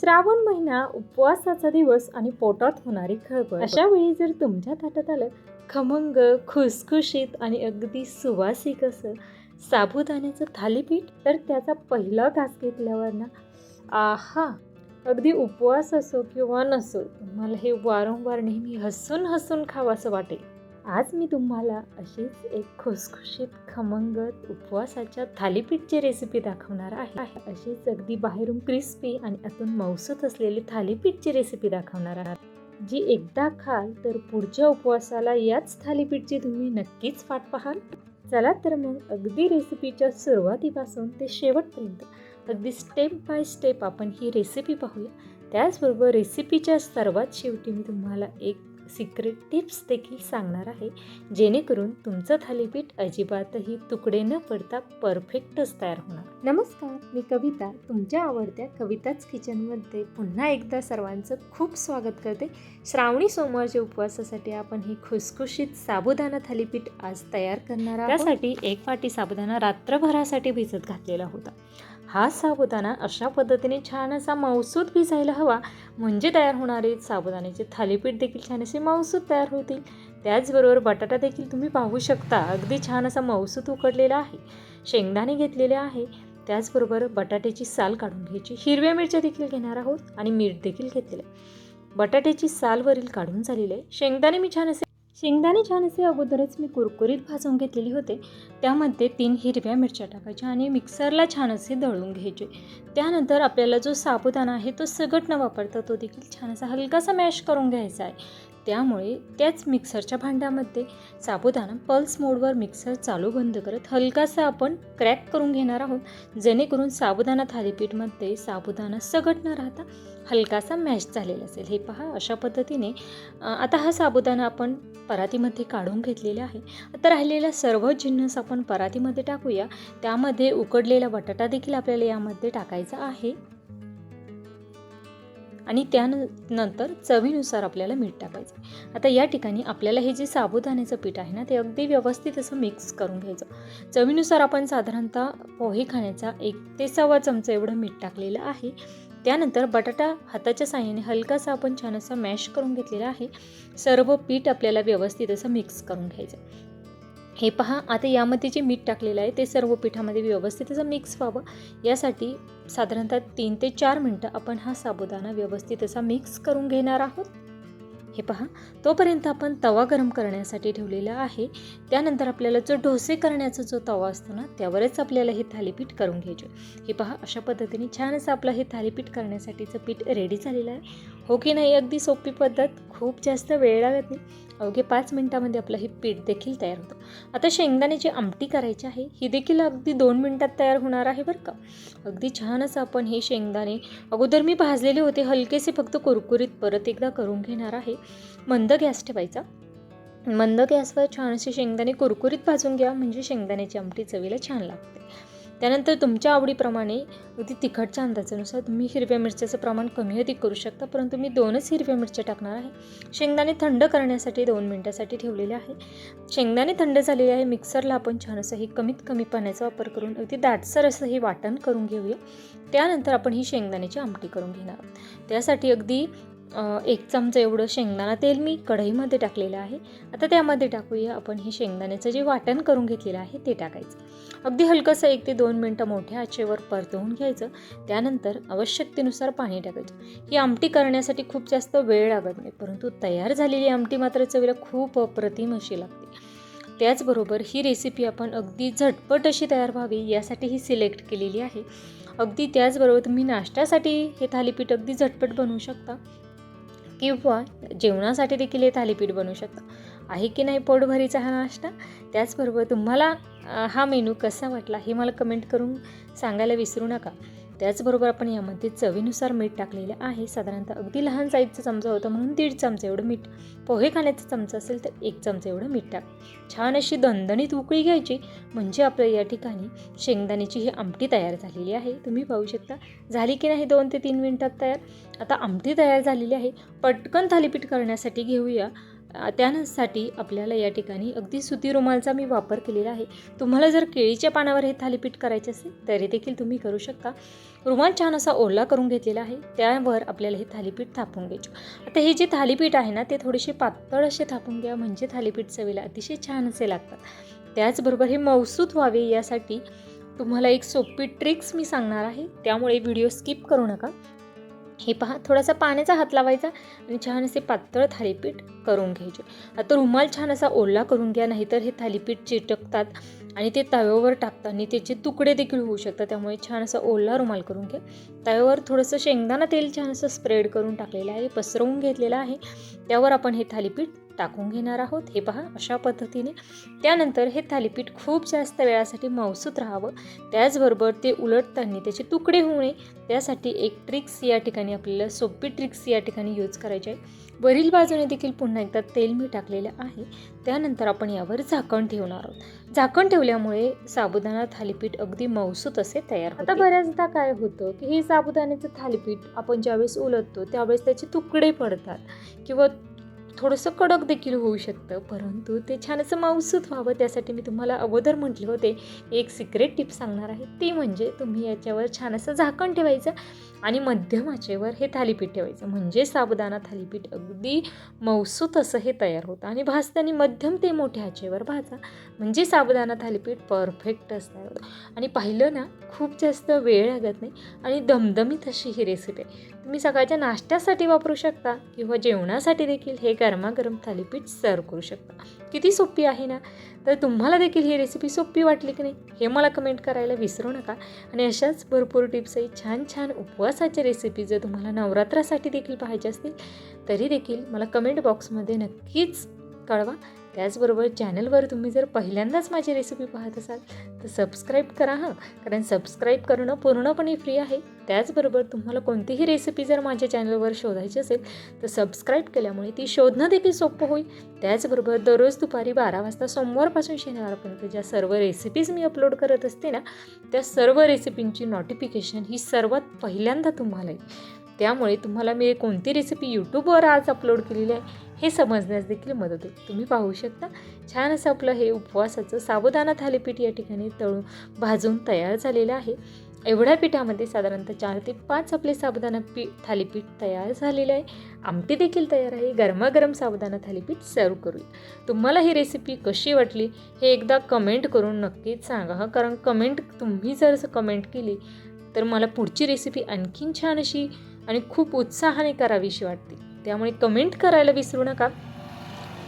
श्रावण महिना उपवासाचा दिवस आणि पोटात होणारी खळबळ. अशा वेळी जर तुमच्या ताटात आलं खमंग खुसखुशीत आणि अगदी सुवासिक असं साबुदाण्याचं थालीपीठ तर त्याचा पहिला घास घेतल्यावर ना आहा! अगदी उपवास असो किंवा नसो तुम्हाला हे वारंवार नेहमी हसून हसून खावंसं वाटेल. आज मी तुम्हाला अशीच एक खुसखुशीत खमंगत उपवासाच्या थालीपीठची रेसिपी दाखवणार आहे. अशीच अगदी बाहेरून क्रिस्पी आणि आतून मौसूत असलेली थालीपीठची रेसिपी दाखवणार आहात जी एकदा खाल तर पुढच्या उपवासाला याच थालीपीठची तुम्ही नक्कीच वाट पाहाल. चला तर मग अगदी रेसिपीच्या सुरुवातीपासून ते शेवटपर्यंत अगदी स्टेप बाय स्टेप आपण ही रेसिपी पाहूया. त्याचबरोबर रेसिपीच्या सर्वात शेवटी मी तुम्हाला एक सिक्रेट टिप्स देखील सांगणार आहे. जेणेकरून तुमचं थालीपीठ अजिबातही तुकडे न पडता परफेक्टच तयार होणार. नमस्कार मी कविता. तुमच्या आवडत्या कविताच किचनमध्ये पुन्हा एकदा सर्वांचं खूप स्वागत करते. श्रावणी सोमवारच्या उपवासासाठी आपण ही खुसखुशीत साबुदाणा थालीपीठ आज तयार करणार आहोत. त्यासाठी एक वाटी साबुदाणा रात्रभरासाठी भिजत घातलेला होता. हा साबुदाणा अशा पद्धतीने छान असा मौसूद भिजायला हवा. म्हणजे तयार होणारे साबुदाण्याचे थालीपीठ देखील छान असे मौसूद तयार होतील. त्याचबरोबर बटाटा देखील तुम्ही पाहू शकता. अगदी छान असा मौसूद उकडलेला आहे. शेंगदाणे घेतलेले आहे. त्याचबरोबर बटाट्याची साल काढून घ्यायची. हिरव्या मिरच्या देखील घेणार आहोत आणि मीठ देखील घेतलेलं आहे. बटाट्याची सालवरील काढून झालेली आहे. शेंगदाणे मी छान असे शेंगदाणे छान असे अगोदरच मी कुरकुरीत भाजून घेतलेले होते. त्यामध्ये तीन हिरव्या मिरच्या टाकायच्या आणि मिक्सरला छान असे दळून घ्यायचे. त्यानंतर आपल्याला जो साबुदाणा आहे तो सगट न वापरता तो देखील छान असा हलकासा मॅश करून घ्यायचा आहे. त्यामुळे त्याच मिक्सरच्या भांड्यामध्ये साबुदाणा पल्स मोडवर मिक्सर चालू बंद करत हलकासा आपण क्रॅक करून घेणार आहोत. जेणेकरून साबुदाणा थालीपीठमध्ये साबुदाणा सगट न राहता हलकासा मॅश झालेला असेल. हे पहा अशा पद्धतीने आता हा साबुदाणा आपण परातीमध्ये काढून घेतलेला आहे. आता राहिलेला सर्व जिन्नस आपण परातीमध्ये टाकूया. त्यामध्ये उकडलेला बटाटा देखील आपल्याला यामध्ये टाकायचा आहे. आणि त्यानंतर चवीनुसार आपल्याला मीठ टाकायचं आता या ठिकाणी आपल्याला हे जे साबुदाण्याचं पीठ आहे ना ते अगदी व्यवस्थित असं मिक्स करून घ्यायचं. चवीनुसार आपण साधारणतः पोहे खाण्याचा एक ते सव्वा चमचा एवढं मीठ टाकलेलं आहे. त्यानंतर बटाटा हाताच्या साह्याने हलकासा आपण छान असा मॅश करून घेतलेला आहे. सर्व पीठ आपल्याला व्यवस्थित असं मिक्स करून घ्यायचं. हे पहा आता यामध्ये जे मीठ टाकलेलं आहे ते सर्व पिठामध्ये व्यवस्थित असं मिक्स व्हावं. यासाठी साधारणतः तीन ते चार मिनटं आपण हा साबुदाणा व्यवस्थित असा मिक्स करून घेणार आहोत. हे पहा तोपर्यंत आपण तवा गरम करण्यासाठी ठेवलेला आहे. त्यानंतर आपल्याला जो डोसे करण्याचा जो तवा असतो ना त्यावरच आपल्याला हे थालीपीठ करून घ्यायचे. हे पहा अशा पद्धतीने छान असं आपलं हे थालीपीठ करण्यासाठीचं पीठ रेडी झालेलं आहे. हो की नाही? अगदी सोपी पद्धत. खूप जास्त वेळ लागत नाही. अवघे पाच मिनटामध्ये आपलं हे पीठ देखील तयार होतं. आता शेंगदाण्याची आमटी करायची आहे ही देखील अगदी दोन मिनटात तयार होणार आहे बरं का? अगदी छान असं आपण हे शेंगदाणे. अगोदर मी भाजलेले होते हलकेसे फक्त कुरकुरीत परत एकदा करून घेणार आहे. मंद गॅस ठेवायचा. मंद गॅसवर छान असे शेंगदाणे कुरकुरीत भाजून घ्या म्हणजे शेंगदाण्याची आमटी चवीला छान लागते. त्यानंतर तुमच्या आवडीप्रमाणे अगदी तिखटच्या अंदाजानुसार तुम्ही हिरव्या मिरच्याचं प्रमाण कमी अधिक करू शकता परंतु मी दोनच हिरव्या मिरच्या टाकणार आहे. शेंगदाणे थंड करण्यासाठी दोन मिनटासाठी ठेवलेले आहे. शेंगदाणे थंड झालेले आहे मिक्सरला आपण छान असं हे कमीत कमी पाण्याचा वापर करून अगदी दाटसर असं हे वाटण करून घेऊया. त्यानंतर आपण ही शेंगदाण्याची आमटी करून घेणार. आहोत त्यासाठी अगदी एक चमचा एवढं शेंगदाणा तेल मी कढईमध्ये टाकलेलं आहे. आता त्यामध्ये टाकूया आपण हे शेंगदाण्याचं जे वाटण करून घेतलेलं आहे ते टाकायचं. अगदी हलकंसं एक ते दोन मिनटं मोठ्या आचेवर परतवून घ्यायचं. त्यानंतर आवश्यकतेनुसार पाणी टाकायचं. ही आमटी करण्यासाठी खूप जास्त वेळ लागत नाही परंतु तयार झालेली आमटी मात्र चवीला खूप अप्रतिम अशी लागते. त्याचबरोबर ही रेसिपी आपण अगदी झटपट अशी तयार व्हावी यासाठी ही सिलेक्ट केलेली आहे. अगदी त्याचबरोबर तुम्ही नाश्त्यासाठी हे थालीपीठ अगदी झटपट बनवू शकता. किंवा जेवणासाठी देखील हे थालीपीठ बनवू शकता. आहे की नाही पोटभरीचा हा नाश्ता? त्याचबरोबर तुम्हाला हा मेनू कसा वाटला हे मला कमेंट करून सांगायला विसरू नका. त्याचबरोबर आपण यामध्ये चवीनुसार मीठ टाकलेलं आहे. साधारणतः अगदी लहान साईजचा चमचा होता म्हणून दीड चमचा एवढं मीठ. पोहे खाण्याचा चमचा असेल तर एक चमचा एवढं मीठ टाक. छान अशी दणदणीत उकळी घ्यायची. म्हणजे आपल्या या ठिकाणी शेंगदाण्याची ही आमटी तयार झालेली आहे. तुम्ही पाहू शकता. झाली की नाही दोन ते तीन मिनटात तयार. आता आमटी तयार झालेली आहे. पटकन थालीपीठ करण्यासाठी घेऊया. त्यासाठी आपल्याला या ठिकाणी अगदी सुती रुमालचा मी वापर केलेला आहे. तुम्हाला जर केळीच्या पानावर हे थालीपीठ करायचे असेल तरी देखील तुम्ही करू शकता. रुमाल छान असा ओला करून घेतलेला आहे त्यावर आपल्याला हे थालीपीठ थापून घ्यायचे. आता हे जे थालीपीठ आहे ना ते थोडेसे पातळ असे थापून घ्या म्हणजे थालीपीठ चवीला अतिशय छान असे लागतात. त्याचबरोबर हे मौसूत व्हावे यासाठी तुम्हाला एक सोपी ट्रिक्स मी सांगणार आहे त्यामुळे व्हिडिओ स्किप करू नका. हे पहा थोडासा पाण्याचा हात लावायचा आणि छान असे पातळ थालीपीठ करून घ्यायचे. आता रुमाल छान असा ओला करून घ्या नाहीतर हे थालीपीठ चिटकतात आणि ते तव्यावर टाकताना त्याचे तुकडे देखील होऊ शकतात त्यामुळे छान असा ओला रुमाल करून घ्या. तव्यावर थोडंसं शेंगदाणा तेल छान असं स्प्रेड करून टाकलेलं आहे पसरवून घेतलेलं आहे. त्यावर आपण हे थालीपीठ टाकून घेणार आहोत. हे पहा अशा पद्धतीने. त्यानंतर हे थालीपीठ खूप जास्त वेळासाठी मौसूत राहावं. त्याचबरोबर ते उलटताना त्याचे तुकडे होऊ नये. त्यासाठी एक ट्रिक्स या ठिकाणी आपल्याला सोपी ट्रिक्स या ठिकाणी यूज करायची आहे वरील बाजूने देखील पुन्हा एकदा तेल मी टाकलेलं आहे. त्यानंतर आपण यावर झाकण ठेवणार आहोत. झाकण ठेवल्यामुळे साबुदाणा थालीपीठ अगदी मौसूत असे तयार आता बऱ्याचदा काय होतं की हे साबुदाण्याचं थालीपीठ आपण ज्यावेळेस उलटतो त्यावेळेस त्याचे तुकडे पडतात किंवा थोडंसं कडक देखील होऊ शकतं. परंतु ते छान असं मौसूत व्हावं त्यासाठी मी तुम्हाला अगोदर म्हटले होते. एक सिक्रेट टिप सांगणार आहे. ती म्हणजे तुम्ही याच्यावर छान असं झाकण ठेवायचं आणि मध्यम आचेवर हे थालीपीठ ठेवायचं. म्हणजे साबुदाणा थालीपीठ. अगदी मौसूत असं हे तयार होतं. आणि भाजताना मध्यम ते मोठ्या आचेवर भाजा. म्हणजे साबुदाणा थालीपीठ परफेक्ट असणार होतं आणि पाहिलं ना खूप जास्त वेळ लागत नाही. आणि दमदमीत अशी ही रेसिपी आहे. तुम्ही सकाळच्या नाश्त्यासाठी वापरू शकता किंवा जेवणासाठी देखील हे गरमागरम थालीपीठ सर्व करू शकता. किती सोपी आहे ना? तर तुम्हाला देखील ही रेसिपी सोपी वाटली की नाही हे मला कमेंट करायला विसरू नका. आणि अशाच भरपूर टिप्सही छान छान उपवासाच्या रेसिपी जर तुम्हाला नवरात्रासाठी देखील पाहिजे असतील तरी देखील मला कमेंट बॉक्समध्ये नक्कीच कळवा. त्याचबरोबर चॅनलवर तुम्ही जर पहिल्यांदाच माझी रेसिपी पाहत असाल तर सबस्क्राईब करा हां. कारण सबस्क्राईब करणं पूर्णपणे फ्री आहे. त्याचबरोबर तुम्हाला कोणतीही रेसिपी जर माझ्या चॅनलवर शोधायची असेल तर सबस्क्राईब केल्यामुळे ती शोधणं देखील सोपं होईल. त्याचबरोबर दररोज दुपारी बारा वाजता सोमवारपासून शनिवारपर्यंत ज्या सर्व रेसिपीज मी अपलोड करत असते ना त्या सर्व रेसिपींची नोटिफिकेशन ही सर्वात पहिल्यांदा तुम्हाला येईल. त्यामुळे तुम्हाला मी कोणती रेसिपी यूट्यूबवर आज अपलोड केलेली आहे हे समजण्यास देखील मदत होईल. तुम्ही पाहू शकता छान असं आपलं हे उपवासाचं साबुदाणा थालीपीठ या ठिकाणी तळून भाजून तयार झालेलं आहे. एवढ्या पिठामध्ये साधारणतः चार ते पाच आपले साबुदाणा पी थालीपीठ तयार झालेलं आहे. आमटी देखील तयार आहे. गरमागरम साबुदाणा थालीपीठ सर्व करूया. तुम्हाला ही रेसिपी कशी वाटली हे एकदा कमेंट करून नक्कीच सांगा हा. कारण कमेंट तुम्ही जर असं कमेंट केली तर मला पुढची रेसिपी आणखीन छान अशी आणि खूप उत्साहाने करावीशी वाटते. त्यामुळे कमेंट करायला विसरू नका.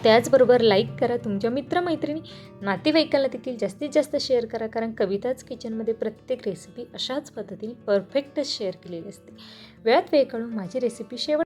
त्याचबरोबर लाईक करा तुमच्या मित्रमैत्रिणी नातेवाईकांना देखील जास्तीत जास्त शेअर करा. कारण कविताच किचनमध्ये प्रत्येक रेसिपी अशाच पद्धतीने परफेक्टच शेअर केलेली असते. वेळात वेळ काढून माझी रेसिपी शेवट